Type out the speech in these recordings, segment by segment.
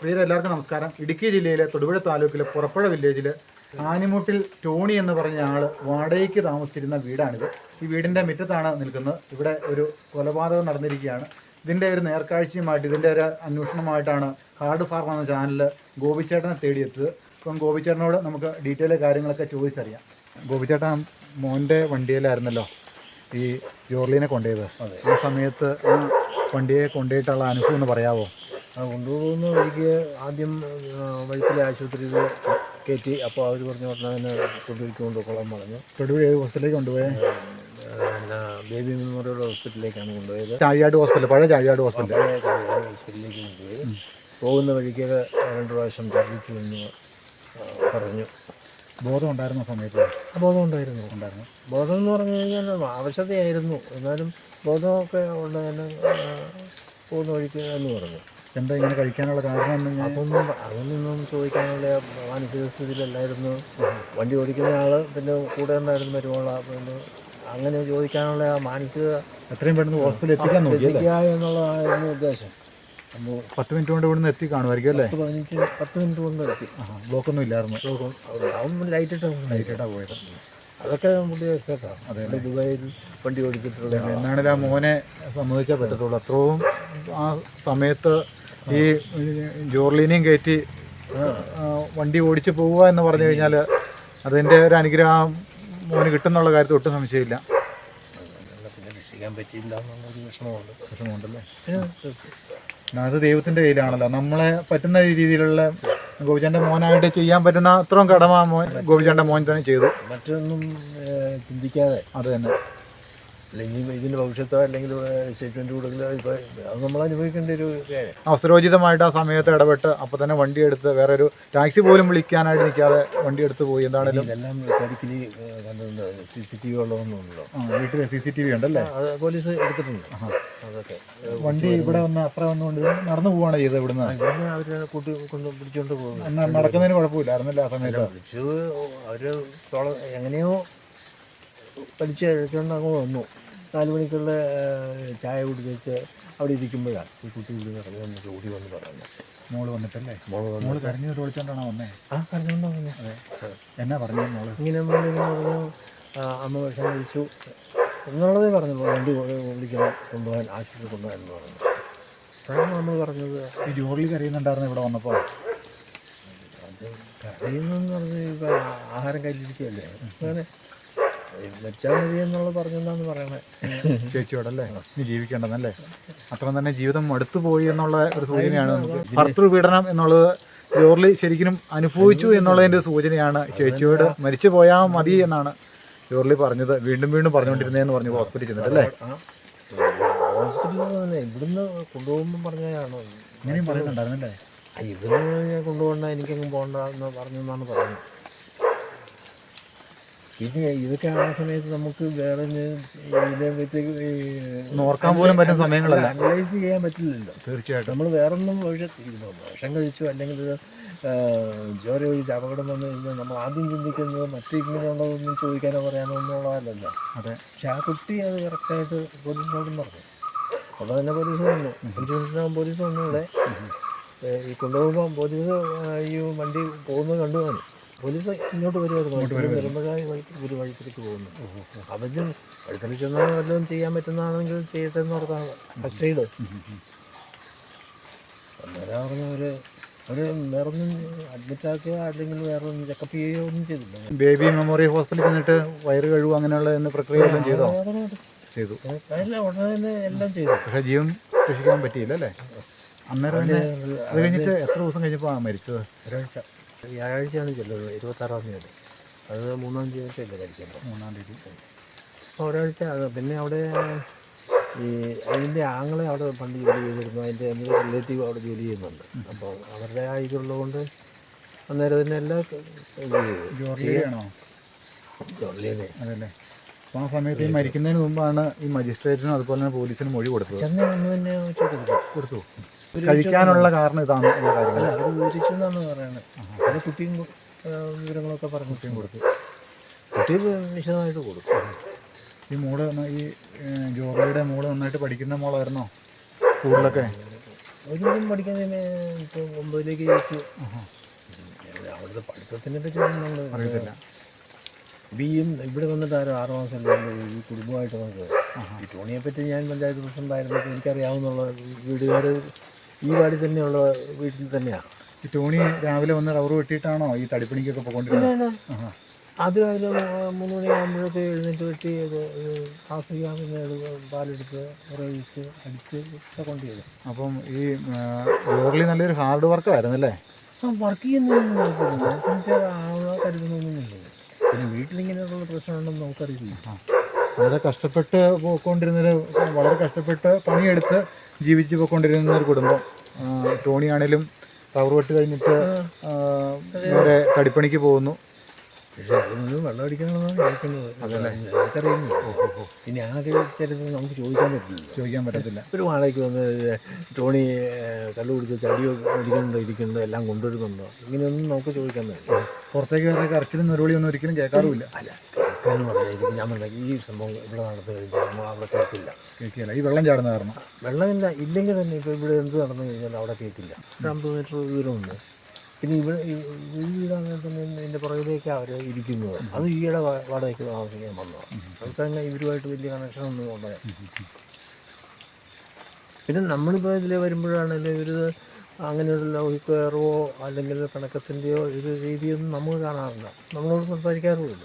പ്രിയരെ എല്ലാവർക്കും നമസ്കാരം. ഇടുക്കി ജില്ലയിലെ തൊടുപുഴ താലൂക്കിലെ പുറപ്പുഴ വില്ലേജിൽ ആനിമുട്ടിൽ ടോണി എന്ന് പറഞ്ഞ ആൾ വാടകയ്ക്ക് താമസിച്ചിരുന്ന വീടാണിത്. ഈ വീടിന്റെ മുറ്റത്താണ് നിൽക്കുന്നത്. ഇവിടെ ഒരു കൊലപാതകം നടന്നിരിക്കുകയാണ്. ഇതിന്റെ ഒരു നേർക്കാഴ്ചയുമായിട്ട് ഇതിന്റെ ഒരു അന്വേഷണമായിട്ടാണ് ഹാർഡ് ഫാർമ എന്ന ചാനലിൽ ഗോപിച്ചേട്ടനെ തേടിയെത്തിയത്. അപ്പം ഗോപിച്ചേട്ടനോട് നമുക്ക് ഡീറ്റെയിൽ കാര്യങ്ങളൊക്കെ ചോദിച്ചറിയാം. ഗോപിച്ചേട്ടൻ മോന്റെ വണ്ടിയിലായിരുന്നല്ലോ ഈ ജോർലിനെ കൊണ്ടുപോയത്. ആ സമയത്ത് ആ വണ്ടിയെ കൊണ്ടുപോയിട്ടുള്ള അനുഭവം എന്ന് പറയാമോ ആ കൊണ്ടുപോകുന്ന വഴിക്ക് ആദ്യം വഴിക്കിലെ ആശുപത്രിയിൽ കയറ്റി അപ്പോൾ അവർ പറഞ്ഞ ഉടനെ തന്നെ കൊണ്ടുപോയി കൊണ്ടുപോയിക്കോളാൻ പറഞ്ഞു. തൊടുപുഴ ഏത് ഹോസ്പിറ്റലിലേക്ക് കൊണ്ടുപോയത് എന്നാ ബേബി മെമ്മോറിയൽ ഹോസ്പിറ്റലിലേക്കാണ് കൊണ്ടുപോയത്. ചാഴിയാട് ഹോസ്പിറ്റൽ പഴയ ചാഴിയാട് ഹോസ്പിറ്റൽ. പഴയ ചാഴിയാട് ഹോസ്പിറ്റലിലേക്ക് കൊണ്ടുപോയി. പോകുന്ന വഴിക്ക് രണ്ട് പ്രാവശ്യം ഛർദ്ദിച്ചു എന്ന് പറഞ്ഞു. ബോധം ഉണ്ടായിരുന്ന സമയത്ത്? ബോധം ഉണ്ടായിരുന്നു ഉണ്ടായിരുന്നു? ബോധം എന്ന് പറഞ്ഞു കഴിഞ്ഞാൽ ആവശ്യതയായിരുന്നു. എന്നാലും ബോധമൊക്കെ തന്നെ പോകുന്ന വഴിക്ക് എന്ന് പറഞ്ഞു. എന്താ ഇങ്ങനെ കഴിക്കാനുള്ള കാരണം എന്ന് ഞാൻ അതൊന്നും അതൊന്നും ചോദിക്കാനുള്ള മാനസിക സ്ഥിതിയിലല്ലായിരുന്നു. വണ്ടി ഓടിക്കുന്ന ആൾ പിന്നെ കൂടെ ഉണ്ടായിരുന്നു മരുമോള. പിന്നെ അങ്ങനെ ചോദിക്കാനുള്ള ആ മാനസിക എത്രയും പെട്ടെന്ന് ഹോസ്പിറ്റലിൽ എത്തിക്കാൻ എത്തിക്കുക എന്നുള്ളതായിരുന്നു ഉദ്ദേശം. സംഭവം പത്ത് മിനിറ്റ് കൊണ്ട് ഇവിടുന്ന് എത്തി കാണുമായിരിക്കും അല്ലേ? പത്ത് പതിനഞ്ച് പത്ത് മിനിറ്റ് കൊണ്ട് എത്തി. ആ ബ്ലോക്ക് ഒന്നും ഇല്ലായിരുന്നു അവൻ ലൈറ്റ് ഇട്ട് ലൈറ്റായിട്ടാ പോയത്. അതൊക്കെ പുള്ളിയ കേട്ടോ. അതെ ദുബായിൽ വണ്ടി ഓടിച്ചിട്ടുള്ള എന്നാണെങ്കിൽ ആ മോനെ സമ്മതിച്ചാൽ പറ്റത്തുള്ളൂ. അത്രയും ആ സമയത്ത് ഈ ജോർലീനെയും കയറ്റി വണ്ടി ഓടിച്ചു പോവുക എന്ന് പറഞ്ഞു കഴിഞ്ഞാൽ അതിന്റെ ഒരു അനുഗ്രഹം മോന് കിട്ടുന്നുള്ള കാര്യത്തിൽ ഒട്ടും സംശയമില്ല. അത് ദൈവത്തിന്റെ കയ്യിലാണല്ലോ. നമ്മളെ പറ്റുന്ന രീതിയിലുള്ള ഗോപിചാന്റെ മോനായിട്ട് ചെയ്യാൻ പറ്റുന്ന അത്രയും കടമ മോൻ ഗോപിചാന്റെ മോൻ തന്നെ ചെയ്തു. മറ്റൊന്നും ചിന്തിക്കാതെ. അത് തന്നെ. അല്ലെങ്കിൽ ഇതിന്റെ ഭവിഷ്യത്തോ അല്ലെങ്കിൽ സ്റ്റേറ്റ്മെന്റ് കൊടുക്കലോ ഇപ്പോൾ അത് നമ്മൾ അനുഭവിക്കേണ്ട ഒരു അവസരോചിതമായിട്ട് ആ സമയത്ത് ഇടപെട്ട് അപ്പോൾ തന്നെ വണ്ടി എടുത്ത് വേറെ ഒരു ടാക്സി പോലും വിളിക്കാനായിട്ട് നിൽക്കാതെ വണ്ടി എടുത്ത് പോയി. എന്താണെങ്കിലും ഇതെല്ലാം കരിക്കലി കണ്ടിട്ടുണ്ട്. സി സി ടി വി ഉള്ളതൊന്നും ആ വീട്ടിൽ സി സി ടി വി ഉണ്ടല്ലേ അത് പോലീസ് എടുത്തിട്ടുണ്ട്. അതൊക്കെ. വണ്ടി ഇവിടെ വന്ന് അത്ര വന്നുകൊണ്ട് നടന്നു പോവാണ് ചെയ്തത് ഇവിടുന്ന്? ഇവിടുന്ന് അവർ കൂട്ടി കൊണ്ട് പിടിച്ചുകൊണ്ട് പോകുന്നു. നടക്കുന്നതിന് കുഴപ്പമില്ലായിരുന്നല്ലോ ആ സമയത്ത്? വിളിച്ചു അവർ എങ്ങനെയോ പഠിച്ച് കഴിച്ചുകൊണ്ട് അങ്ങ് വന്നു. നാല് മണിക്കുള്ള ചായ കുടിച്ച് അവിടെ ഇരിക്കുമ്പോഴാണ് ഈ കുട്ടി ഇവിടെ നടന്നു വന്നിട്ട് ഓടി വന്ന് പറഞ്ഞു മോൾ വന്നിട്ടല്ലേ? മോൾ വന്നു മോൾ കരഞ്ഞു വിളിച്ചോണ്ടാണോ വന്നേ? ആ കരഞ്ഞോണ്ടാ വന്നേ. അതെ. എന്നാ പറഞ്ഞു മോൾ? ഇങ്ങനെ മോൾ പറഞ്ഞു. അമ്മ വിഷം കഴിച്ചു. എന്നുള്ളതേ പറഞ്ഞു വണ്ടി വിളിക്കണം കൊണ്ടുപോകാൻ ആശുപത്രി കൊണ്ടുപോകാൻ എന്ന് പറഞ്ഞു. അപ്പോഴാണ് നമ്മൾ പറഞ്ഞത്. ഈ ജോലി കരയുന്നുണ്ടായിരുന്നു ഇവിടെ വന്നപ്പോൾ കരയുന്നെന്ന് പറഞ്ഞ് ഇപ്പം ആഹാരം കയ്യിലിരിക്കുകയല്ലേ അങ്ങനെ മരിച്ചാൽ മതി എന്നുള്ളത് പറഞ്ഞെന്നാണ് പറയണേ? ചേച്ചിയോടല്ലേ? നീ ജീവിക്കേണ്ടതല്ലേ അത്ര തന്നെ ജീവിതം അടുത്തു പോയി എന്നുള്ള ഒരു സൂചനയാണ് നമുക്ക്. ഭർത്തൃപീഡനം എന്നുള്ളത് ജോർലി ശരിക്കും അനുഭവിച്ചു എന്നുള്ളതിന്റെ ഒരു സൂചനയാണ് ചേച്ചിയോട് മരിച്ചു പോയാൽ മതി എന്നാണ് ജോർലി പറഞ്ഞത്. വീണ്ടും വീണ്ടും പറഞ്ഞുകൊണ്ടിരുന്നതെന്ന് പറഞ്ഞു ഹോസ്പിറ്റലിൽ ചെന്നിട്ടല്ലേ ഹോസ്പിറ്റലിൽ ഇവിടുന്ന് കൊണ്ടുപോകുമ്പോൾ പറഞ്ഞാണോ ഇങ്ങനെയും പറയുന്നുണ്ടായിരുന്നല്ലേ? ഇവിടുന്ന് ഞാൻ കൊണ്ടുപോകണ്ട എനിക്കൊന്നും പോകണ്ട എന്ന് പറഞ്ഞു എന്നാണ് പറയുന്നത്. പിന്നെ ഇതൊക്കെ ആ സമയത്ത് നമുക്ക് വേറെ ഇതിനെ വെച്ച് നോർക്കാൻ പോലും പറ്റുന്ന സമയങ്ങളല്ല. അനലൈസ് ചെയ്യാൻ പറ്റില്ലല്ലോ. തീർച്ചയായിട്ടും. നമ്മൾ വേറൊന്നും ഒന്നും വിഷം കഴിച്ചു അല്ലെങ്കിൽ ഇത് ജോലി ഒഴിച്ച് അപകടം വന്നു കഴിഞ്ഞാൽ നമ്മൾ ആദ്യം ചിന്തിക്കുന്നത് മറ്റു ഇങ്ങനെയുള്ളതൊന്നും ചോദിക്കാനോ പറയാനോ ഒന്നും ഉള്ളതല്ലല്ലോ. അതെ. പക്ഷെ ആ കുട്ടി അത് കറക്റ്റായിട്ട് പോലീസിനോടും പറഞ്ഞു. അപ്പോൾ തന്നെ പോലീസ് വന്നു. അഞ്ച് പോലീസ് വന്നു ഇവിടെ. ഈ കൊണ്ടുപോകുമ്പോൾ പോലീസ് ഈ വണ്ടി പോകുന്നത് കണ്ടു കാണും. പോലീസ് ഇങ്ങോട്ട് വരുമായിരുന്നു വരുമ്പോഴായി വഴിക്ക് ഒരു വഴിക്കിലേക്ക് പോകുന്നു. അവന് വഴുത്തല ചെന്നാൽ വല്ലതും ചെയ്യാൻ പറ്റുന്നതാണെങ്കിൽ ചെയ്യട്ടെ എന്ന് ഓർത്താണ് ഫസ്റ്റ് എയ്ഡ് അന്നേരം പറഞ്ഞ ഒരു ഒരു വേറൊന്നും അഡ്മിറ്റ് ആക്കുക അല്ലെങ്കിൽ വേറൊന്നും ചെക്കപ്പ് ചെയ്യുകയോ ഒന്നും ചെയ്തില്ല. ബേബി മെമ്മോറിയൽ ഹോസ്പിറ്റലിൽ ചെന്നിട്ട് വയറ് കഴിവ് അങ്ങനെയുള്ള പ്രക്രിയ എല്ലാം ചെയ്തോ? ചെയ്തു. എല്ലാം ഉടനെ തന്നെ എല്ലാം ചെയ്തു. പക്ഷേ ജീവൻ രക്ഷിക്കാൻ പറ്റിയില്ല അല്ലേ? അന്നേരം അത് കഴിഞ്ഞിട്ട് എത്ര ദിവസം കഴിഞ്ഞപ്പോൾ മരിച്ചത്? ഒരാഴ്ച. വ്യാഴാഴ്ചയാണ് ചെല്ലുന്നത് ഇരുപത്താറാം തീയതി. അത് മൂന്നാം തീയതി അല്ലേ കഴിക്കുമ്പോൾ മൂന്നാം തീയതി. അപ്പോൾ ഒരാഴ്ച പിന്നെ അവിടെ ഈ അതിന്റെ ആങ്ങളെ അവിടെ പണ്ട് ജോലി ചെയ്തിരുന്നു. അതിന്റെ എന്റെ റിലേറ്റീവ് അവിടെ ജോലി ചെയ്യുന്നുണ്ട്. അപ്പോൾ അവരുടെ ആ ഇതുള്ളതുകൊണ്ട് അന്നേരം തന്നെ എല്ലാ ജോർജിയാണോ അതല്ലേ. അപ്പോൾ ആ സമയത്ത് ഈ മരിക്കുന്നതിന് മുമ്പാണ് ഈ മജിസ്ട്രേറ്റിനും അതുപോലെ തന്നെ പോലീസിനും മൊഴി കൊടുത്തത്. ചെന്നൈ തന്നെ കൊടുത്തു. കഴിക്കാനുള്ള കാരണം ഇതാണ് അല്ല അവർ വിവരിച്ചു എന്നാണ് പറയുന്നത് അത് കുട്ടിയും വിവരങ്ങളൊക്കെ പറഞ്ഞു കുട്ടിയും കൊടുത്തു. കുട്ടി വിശദമായിട്ട് കൊടുക്കും ഈ മോൾ ഈ ജോറയുടെ മോൾ നന്നായിട്ട് പഠിക്കുന്ന മോളായിരുന്നോ? സ്കൂളിലൊക്കെ? ഒരുവിധം പഠിക്കുന്നതിന് ഇപ്പോൾ ഒമ്പതിലേക്ക് ജയിച്ച്. അവിടുത്തെ പഠിത്തത്തിനെ പറ്റി അറിയത്തില്ല നമ്മൾ അറിയത്തില്ല. ബിയും ഇവിടെ വന്നിട്ട് ആരും ആറ് മാസം ഈ കുടുംബമായിട്ട് നമുക്ക് ഈ ടോണിയെ പറ്റി ഞാൻ പഞ്ചായത്ത് പ്രസിഡന്റായിരുന്നപ്പോൾ എനിക്കറിയാവുന്നുള്ള വീടുകാർ ഈ വാടി തന്നെയുള്ള വീട്ടിൽ തന്നെയാണ് ഈ ടോണി രാവിലെ വന്ന് റവർ വെട്ടിയിട്ടാണോ ഈ തടിപ്പണിക്കൊക്കെ പോയിക്കൊണ്ടിരുന്നത്? അത് രാവിലെ മൂന്ന് മണിയാകുമ്പോഴൊക്കെ എഴുന്നേറ്റ് വെട്ടി ഇത് ആസ്വദിക്കാൻ പാലെടുത്ത് ഉറയിച്ച് അടിച്ച് കൊണ്ടുവരും. അപ്പം ഈ ജോർലി നല്ലൊരു ഹാർഡ് വർക്കായിരുന്നു അല്ലേ ആ വർക്ക് ചെയ്യുന്നില്ല കുഴപ്പമില്ല. സിൻസിയർ ആവുക കരുതുന്നൊന്നുമില്ല. പിന്നെ വീട്ടിലിങ്ങനെയുള്ള പ്രശ്നമുണ്ടെന്ന് നമുക്കറിയില്ല. വളരെ കഷ്ടപ്പെട്ട് പോയിക്കൊണ്ടിരുന്നൊരു വളരെ കഷ്ടപ്പെട്ട് പണിയെടുത്ത് ജീവിച്ചു പോയിക്കൊണ്ടിരുന്ന ഒരു കുടുംബം. ടോണിയാണേലും ടോണി ആണേലും റബ്ബർ വെട്ട് കഴിഞ്ഞിട്ട് വേറെ നേരെ തടിപ്പണിക്ക് പോകുന്നു. പക്ഷെ അതിനൊന്നും വെള്ളം അടിക്കണമെന്നാണ് കേൾക്കുന്നത് പിന്നെ ആകെ ചിലത് നമുക്ക് ചോദിക്കാൻ പറ്റില്ല ചോദിക്കാൻ പറ്റത്തില്ല. ഒരു വാടകയ്ക്ക് വന്ന് ടോണി കല്ല് കള്ളു കുടിച്ച് ചടി അടിക്കുന്നുണ്ടോ ഇരിക്കുന്നുണ്ടോ എല്ലാം കൊണ്ടുവരുന്നുണ്ടോ? ഇങ്ങനെയൊന്നും നമുക്ക് ചോദിക്കാൻ പറ്റില്ല. പുറത്തേക്ക് വേറെ കറച്ചിലും ഒന്നും ഒരിക്കലും കേൾക്കാറുമില്ല. അല്ല. എന്ന് ഇത് ഞാൻ പറഞ്ഞ ഈ സംഭവം ഇവിടെ നടന്നു കഴിഞ്ഞാൽ നമ്മൾ അവിടെ കേൾക്കില്ല കേൾക്കില്ല ഈ വെള്ളം ചാടുന്ന കാരണം. വെള്ളമില്ല. ഇല്ലെങ്കിൽ തന്നെ ഇപ്പോൾ ഇവിടെ എന്ത് നടന്നു കഴിഞ്ഞാൽ അവിടെ കേൾക്കില്ല ഒരു അമ്പത് മീറ്റർ ദൂരമുണ്ട് പിന്നെ ഇവിടെ ഈ- വീടാണെങ്കിൽ തന്നെ ഇതിന്റെ പുറകിലേക്ക് അവർ ഇരിക്കുന്നത്. അത് ഈയിടെ വാടകയ്ക്ക് താമസിക്കാൻ വന്നതാണ് അവർക്ക് തന്നെ ഇവരുമായിട്ട് വലിയ കണക്ഷൻ ഒന്നും ഉള്ളത് പിന്നെ നമ്മളിപ്പോൾ ഇതിൽ വരുമ്പോഴാണെങ്കിൽ ഇവർ അങ്ങനെ ഒരു ലൗകികറോ അല്ലെങ്കിൽ കണക്കത്തിന്റെയോ ഒരു രീതിയൊന്നും നമുക്ക് കാണാറില്ല. നമ്മളോട് സംസാരിക്കാറുമില്ല.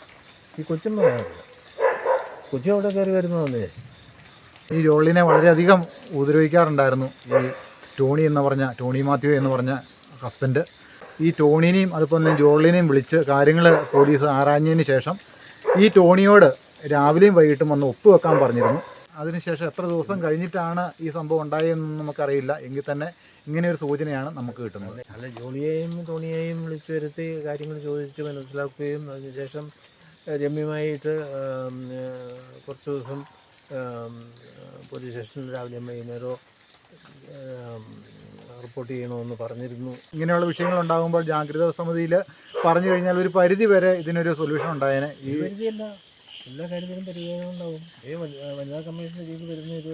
ഈ കൊച്ചും കൊച്ചു അവിടെ കയറി വരുന്നതല്ലേ ഈ ജോളിനെ വളരെയധികം ഉപദ്രവിക്കാറുണ്ടായിരുന്നു. ഈ ടോണി എന്ന് പറഞ്ഞ ടോണി മാത്യു എന്ന് പറഞ്ഞ ഹസ്ബൻഡ്. ഈ ടോണിനെയും അതുപോലെ തന്നെ ജോളിനെയും വിളിച്ച് കാര്യങ്ങൾ പോലീസ് ആരാഞ്ഞതിന് ശേഷം ഈ ടോണിയോട് രാവിലെയും വൈകിട്ടും വന്ന് ഒപ്പ് വെക്കാൻ പറഞ്ഞിരുന്നു അതിനുശേഷം എത്ര ദിവസം കഴിഞ്ഞിട്ടാണ് ഈ സംഭവം ഉണ്ടായതെന്ന് നമുക്കറിയില്ല. എങ്കിൽ തന്നെ ഇങ്ങനെ ഒരു സൂചനയാണ് നമുക്ക് കിട്ടുന്നത്. അല്ല ജോളിയെയും ടോണിയെയും വിളിച്ചു വരുത്തി കാര്യങ്ങൾ ചോദിച്ച് മനസ്സിലാക്കുകയും അതിനുശേഷം രമ്യമായിട്ട് കുറച്ച് ദിവസം പോലീസ് സ്റ്റേഷനിൽ രാവിലെയും വൈകുന്നേരമോ ആം, റിപ്പോർട്ട് ചെയ്യണമെന്ന് പറഞ്ഞിരുന്നു. ഇങ്ങനെയുള്ള വിഷയങ്ങൾ ഉണ്ടാകുമ്പോൾ ജാഗ്രതാ സമിതിയിൽ പറഞ്ഞു കഴിഞ്ഞാൽ ഒരു പരിധി വരെ ഇതിനൊരു സൊല്യൂഷൻ ഉണ്ടായേനെ. ഈ എല്ലാ കാര്യത്തിലും പരിഹാരം ഉണ്ടാവും ഈ വനിതാ കമ്മീഷൻ ചെയ്ത് വരുന്ന ഒരു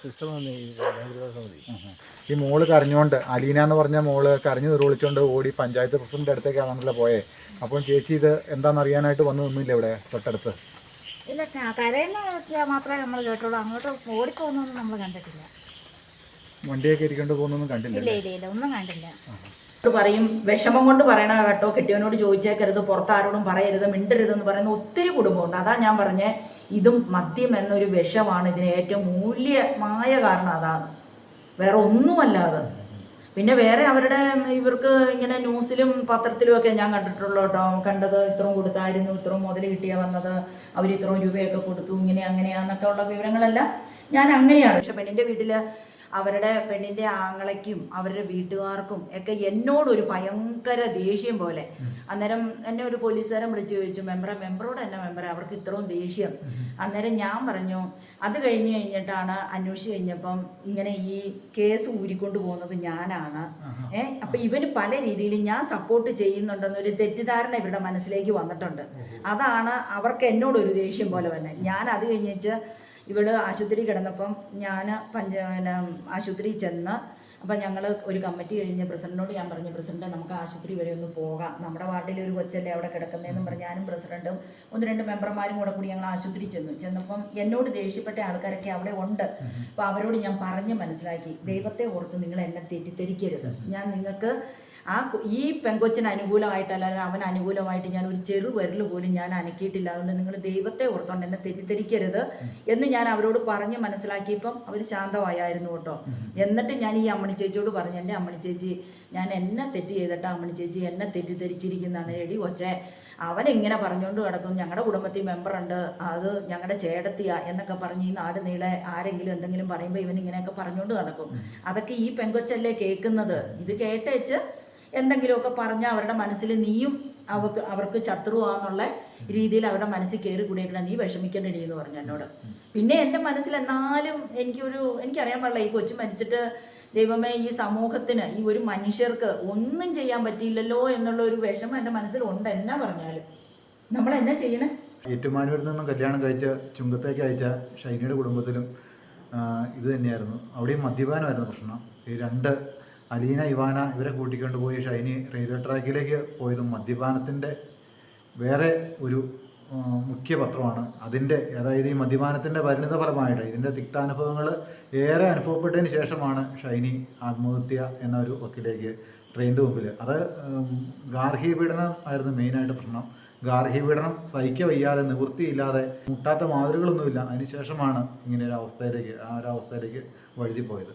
സിസ്റ്റമാണ് ഈ ജാഗ്രതാ സമിതി. ഈ മോൾ കരഞ്ഞുകൊണ്ട് അലീന എന്ന് പറഞ്ഞ മോൾ കരഞ്ഞു നിർവിളിച്ചുകൊണ്ട് ഓടി പഞ്ചായത്ത് പ്രസിഡന്റ് അടുത്തേക്കാണല്ലോ പോയെ? അപ്പം ചേച്ചി ഇത് എന്താണെന്ന് അറിയാനായിട്ട് വന്നു നിന്നില്ല ഇവിടെ തൊട്ടടുത്ത്? ഇല്ല കരയുന്ന മാത്രമേ നമ്മൾ കേട്ടുള്ളൂ. അങ്ങോട്ട് ഓടിപ്പോകുന്നൊന്നും നമ്മൾ കണ്ടിട്ടില്ല. വണ്ടിയൊക്കെ ഇരിക്കൊണ്ട് പോകുന്നൊന്നും കണ്ടില്ല ഇല്ല ഇല്ല ഇല്ല ഒന്നും കണ്ടില്ല. പറയും വിഷമം കൊണ്ട് പറയണ കേട്ടോ കെട്ടിയവനോട് ചോദിച്ചേക്കരുത് പുറത്താരോടും പറയരുത് മിണ്ടരുതെന്ന് പറയുന്ന ഒത്തിരി കുടുംബമുണ്ട്. അതാ ഞാൻ പറഞ്ഞേ ഇതും മദ്യം എന്നൊരു വിഷമാണ്. ഇതിന് ഏറ്റവും മൂല്യമായ കാരണം അതാണ്. വേറെ ഒന്നുമല്ല അത്. പിന്നെ വേറെ അവരുടെ ഇവർക്ക് ഇങ്ങനെ ന്യൂസിലും പത്രത്തിലും ഒക്കെ ഞാൻ കണ്ടിട്ടുള്ളൂ കേട്ടോ. കണ്ടത് ഇത്രയും കൊടുത്തായിരുന്നു ഇത്രയും മുതൽ കിട്ടിയാ വന്നത് അവർ ഇത്രയും രൂപയൊക്കെ കൊടുത്തു ഇങ്ങനെ അങ്ങനെയാന്നൊക്കെ ഉള്ള വിവരങ്ങളെല്ലാം ഞാൻ അങ്ങനെയാണ് പക്ഷെ പെണ്ണിന്റെ വീട്ടിൽ അവരുടെ പെണ്ണിന്റെ ആങ്ങളയ്ക്കും അവരുടെ വീട്ടുകാർക്കും ഒക്കെ എന്നോടൊരു ഭയങ്കര ദേഷ്യം പോലെ. അന്നേരം എന്നെ ഒരു പോലീസുകാരൻ വിളിച്ചു ചോദിച്ചു മെമ്പറെ മെമ്പറോട് എന്നെ മെമ്പറെ? അവർക്ക് ഇത്രയും ദേഷ്യം. അന്നേരം ഞാൻ പറഞ്ഞു അത് കഴിഞ്ഞു കഴിഞ്ഞിട്ടാണ് അന്വേഷിച്ച് കഴിഞ്ഞപ്പം ഇങ്ങനെ ഈ കേസ് ഊരിക്കൊണ്ട് പോകുന്നത് ഞാനാണ്. ഏ അപ്പം ഇവന് പല രീതിയിൽ ഞാൻ സപ്പോർട്ട് ചെയ്യുന്നുണ്ടെന്നൊരു തെറ്റിദ്ധാരണ ഇവരുടെ മനസ്സിലേക്ക് വന്നിട്ടുണ്ട്. അതാണ് അവർക്ക് എന്നോടൊരു ദേഷ്യം പോലെ തന്നെ ഞാൻ അത് കഴിഞ്ഞിട്ട് ഇവൾ ആശുപത്രി കിടന്നപ്പം ഞാൻ പഞ്ച ആശുപത്രി ചെന്ന് അപ്പം ഞങ്ങൾ ഒരു കമ്മിറ്റി കഴിഞ്ഞ് പ്രസിഡന്റിനോട് ഞാൻ പറഞ്ഞു പ്രസിഡന്റ് നമുക്ക് ആശുപത്രി വരെ ഒന്ന് പോകാം. നമ്മുടെ വാർഡിൽ ഒരു കൊച്ചല്ലേ അവിടെ കിടക്കുന്നതെന്നും പറഞ്ഞ് ഞാനും പ്രസിഡന്റും ഒന്ന് രണ്ട് മെമ്പർമാരും കൂടെ കൂടി ഞങ്ങൾ ആശുപത്രി ചെന്നു. ചെന്നപ്പം എന്നോട് ദേഷ്യപ്പെട്ട ആൾക്കാരൊക്കെ അവിടെ ഉണ്ട്. അപ്പം അവരോട് ഞാൻ പറഞ്ഞ് മനസ്സിലാക്കി ദൈവത്തെ ഓർത്ത് നിങ്ങൾ എന്നെ തെറ്റിദ്ധരിക്കരുത്. ഞാൻ നിങ്ങൾക്ക് ആ ഈ പെങ്കൊച്ചിന് അനുകൂലമായിട്ടല്ലാതെ അവൻ അനുകൂലമായിട്ട് ഞാൻ ഒരു ചെറു വിരൽ പോലും ഞാൻ അനക്കിയിട്ടില്ല. അതുകൊണ്ട് നിങ്ങൾ ദൈവത്തെ ഓർത്തോണ്ട് എന്നെ തെറ്റിദ്ധരിക്കരുത് എന്ന് ഞാൻ അവരോട് പറഞ്ഞ് മനസ്സിലാക്കിയപ്പം അവർ ശാന്തമായായിരുന്നു കേട്ടോ. എന്നിട്ട് ഞാൻ ഈ അമ്മണി ചേച്ചിയോട് പറഞ്ഞു എന്റെ അമ്മണി ചേച്ചി ഞാൻ എന്നെ തെറ്റ് ചെയ്തിട്ട് അമ്മണി ചേച്ചി എന്നെ തെറ്റിദ്ധരിച്ചിരിക്കുന്നതാണ് എടി കൊച്ചേ അവൻ ഇങ്ങനെ പറഞ്ഞുകൊണ്ട് കിടക്കും. ഞങ്ങളുടെ കുടുംബത്തിൽ മെമ്പറുണ്ട് അത് ഞങ്ങളുടെ ചേടത്തിയ എന്നൊക്കെ പറഞ്ഞ് ഈ നാട് നീളെ ആരെങ്കിലും എന്തെങ്കിലും പറയുമ്പോൾ ഇവൻ ഇങ്ങനെയൊക്കെ പറഞ്ഞുകൊണ്ട് നടക്കും. അതൊക്കെ ഈ പെങ്കൊച്ചല്ലേ കേൾക്കുന്നത്? ഇത് കേട്ടേച്ച് എന്തെങ്കിലുമൊക്കെ പറഞ്ഞാൽ അവരുടെ മനസ്സിൽ നീയും അവർക്ക് അവർക്ക് ശത്രുവാന്നുള്ള രീതിയിൽ അവരുടെ മനസ്സിൽ കയറി കൂടിയേക്കണം നീ വിഷമിക്കണ്ടടി എന്ന് പറഞ്ഞു എന്നോട്. പിന്നെ എന്റെ മനസ്സിൽ എന്നാലും എനിക്കൊരു എനിക്കറിയാൻ പാടില്ല ഈ കൊച്ചു മരിച്ചിട്ട് ദൈവമേ ഈ സമൂഹത്തിന് ഈ ഒരു മനുഷ്യർക്ക് ഒന്നും ചെയ്യാൻ പറ്റിയില്ലല്ലോ എന്നുള്ള ഒരു വിഷമം എന്റെ മനസ്സിൽ ഉണ്ട് എന്നാ പറഞ്ഞാലും. നമ്മൾ എന്നാ ചെയ്യണേ? ഏറ്റുമാനൂരിൽ നിന്നും കല്യാണം കഴിച്ച ചുങ്കത്തേക്ക് അയച്ച ഷൈനിയുടെ കുടുംബത്തിലും ഇത് തന്നെയായിരുന്നു. അവിടെയും മദ്യപാനമായിരുന്നു പ്രശ്നം. ഈ രണ്ട് അലീന ഇവാന ഇവരെ കൂട്ടിക്കൊണ്ട് പോയി. ഷൈനി റെയിൽവേ ട്രാക്കിലേക്ക് പോയതും മദ്യപാനത്തിന്റെ വേറെ ഒരു മുഖ്യ പത്രമാണ്. അതിന്റെ അതായത് ഈ മദ്യപാനത്തിന്റെ പരിണിത ഫലമായിട്ട് ഇതിന്റെ തിക്താനുഭവങ്ങൾ ഏറെ അനുഭവപ്പെട്ടതിന് ശേഷമാണ് ഷൈനി ആത്മഹത്യ എന്ന ഒരു വക്കിലേക്ക് ട്രെയിനിന്റെ മുമ്പിൽ അത് ഗാർഹിക പീഡനം ആയിരുന്നു മെയിനായിട്ട് പ്രശ്നം. ഗാർഹിക പീഡനം സഹിക്ക വയ്യാതെ നിവൃത്തിയില്ലാതെ മുട്ടാത്ത മാതൃകളൊന്നുമില്ല. അതിനുശേഷമാണ് ഇങ്ങനെ ഒരു അവസ്ഥയിലേക്ക് ആ ഒരു അവസ്ഥയിലേക്ക് വഴുതിപ്പോയത്.